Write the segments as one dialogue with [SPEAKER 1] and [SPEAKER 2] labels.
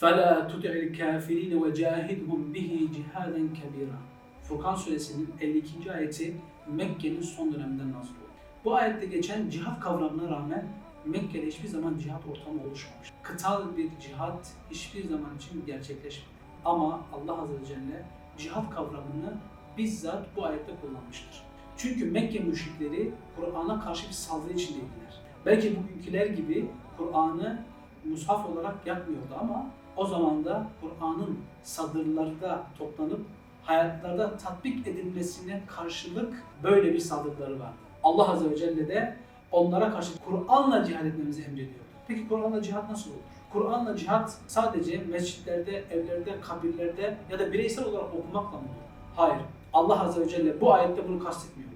[SPEAKER 1] فَلَا تُطِعِ الْكَافِرِينَ وَجَاهِدْهُمْ بِهِ جِهَادًا كَبِيرًا Furkan suresinin 52. ayeti Mekke'nin son döneminden nazil oldu. Bu ayette geçen cihat kavramına rağmen Mekke'de hiçbir zaman cihat ortamı oluşmamış. Kıtal bir cihat hiçbir zaman için gerçekleşmedi. Ama Allah Azze ve Celle cihat kavramını bizzat bu ayette kullanmıştır. Çünkü Mekke müşrikleri Kur'an'a karşı bir saldırı içindeydiler. Belki bugünküler gibi Kur'an'ı mushaf olarak yapmıyordu ama o zaman da Kur'an'ın sadırlarda toplanıp hayatlarda tatbik edilmesine karşılık böyle bir saldırıları vardı. Allah Azze ve Celle de onlara karşı Kur'an'la cihad etmemizi emrediyordu. Peki Kur'an'la cihad nasıl olur? Kur'an'la cihat sadece mescitlerde, evlerde, kabirlerde ya da bireysel olarak okumakla mı olur? Hayır. Allah Azze ve Celle bu ayette bunu kastetmiyordu.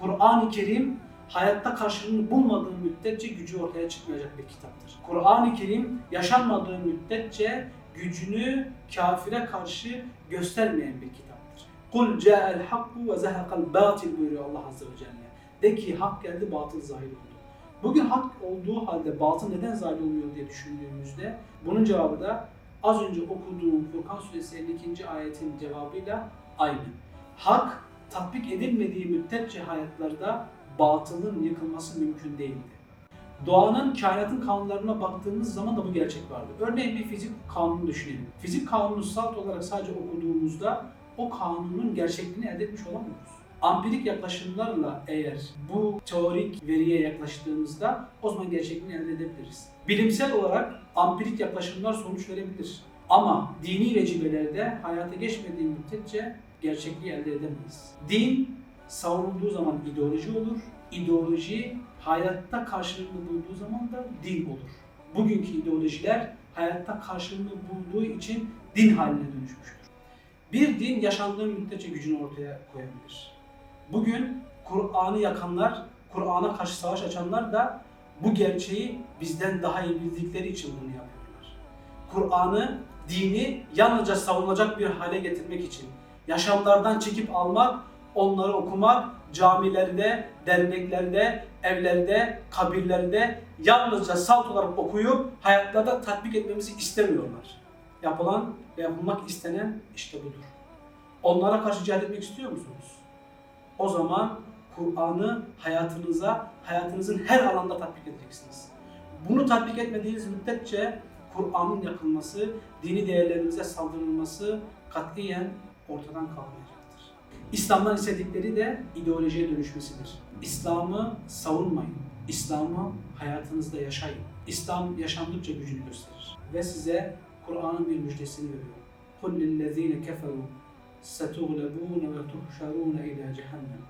[SPEAKER 1] Kur'an-ı Kerim hayatta karşılığını bulmadığı müddetçe gücü ortaya çıkmayacak bir kitaptır. Kur'an-ı Kerim yaşanmadığı müddetçe gücünü kafire karşı göstermeyen bir kitaptır. Kul ca'el hakku ve zehaqal batil buyuruyor Allah Azze ve Celle. De ki hak geldi, batıl zahir oldu. Bugün hak olduğu halde batıl neden zahir olmuyor diye düşündüğümüzde bunun cevabı da az önce okuduğum Furkan Suresi 52. ayetin cevabıyla aynı. Hak tatbik edilmediği müddetçe hayatlarda batılın yıkılması mümkün değildi. Doğanın, kainatın kanunlarına baktığımız zaman da bu gerçek vardı. Örneğin bir fizik kanunu düşünelim. Fizik kanunu salt olarak sadece okuduğumuzda o kanunun gerçekliğini elde etmiş olamıyoruz. Ampirik yaklaşımlarla eğer bu teorik veriye yaklaştığımızda o zaman gerçekliğini elde edebiliriz. Bilimsel olarak ampirik yaklaşımlar sonuç verebilir. Ama dini vecibelerde hayata geçmediği müddetçe gerçekliği elde edemeyiz. Din savrulduğu zaman ideoloji olur. İdeoloji hayatta karşılığını bulduğu zaman da din olur. Bugünkü ideolojiler hayatta karşılığını bulduğu için din haline dönüşmüştür. Bir din yaşandığı müddetçe gücünü ortaya koyabilir. Bugün Kur'an'ı yakanlar, Kur'an'a karşı savaş açanlar da bu gerçeği bizden daha iyi bildikleri için bunu yapıyorlar. Kur'an'ı, dini yalnızca savunulacak bir hale getirmek için yaşamlardan çekip almak, onları okumak, camilerde, derneklerde, evlerde, kabirlerde yalnızca salt olarak okuyup hayatlarda tatbik etmemizi istemiyorlar. Yapılan ve yapılmak istenen işte budur. Onlara karşı cihad etmek istiyor musunuz? O zaman Kur'an'ı hayatınıza, hayatınızın her alanda tatbik edeceksiniz. Bunu tatbik etmediğiniz müddetçe Kur'an'ın yakılması, dini değerlerimize saldırılması katiyen ortadan kalmayacaktır. İslam'dan istedikleri de ideolojiye dönüşmesidir. İslam'ı savunmayın. İslam'ı hayatınızda yaşayın. İslam yaşandıkça gücünü gösterir. Ve size Kur'an'ın bir müjdesini veriyor. قُلْ لِلَّذ۪ينَ كَفَرُوا سَتُغْلَبُونَ وَتُحْشَرُونَ اِلَى جَهَنَّمَ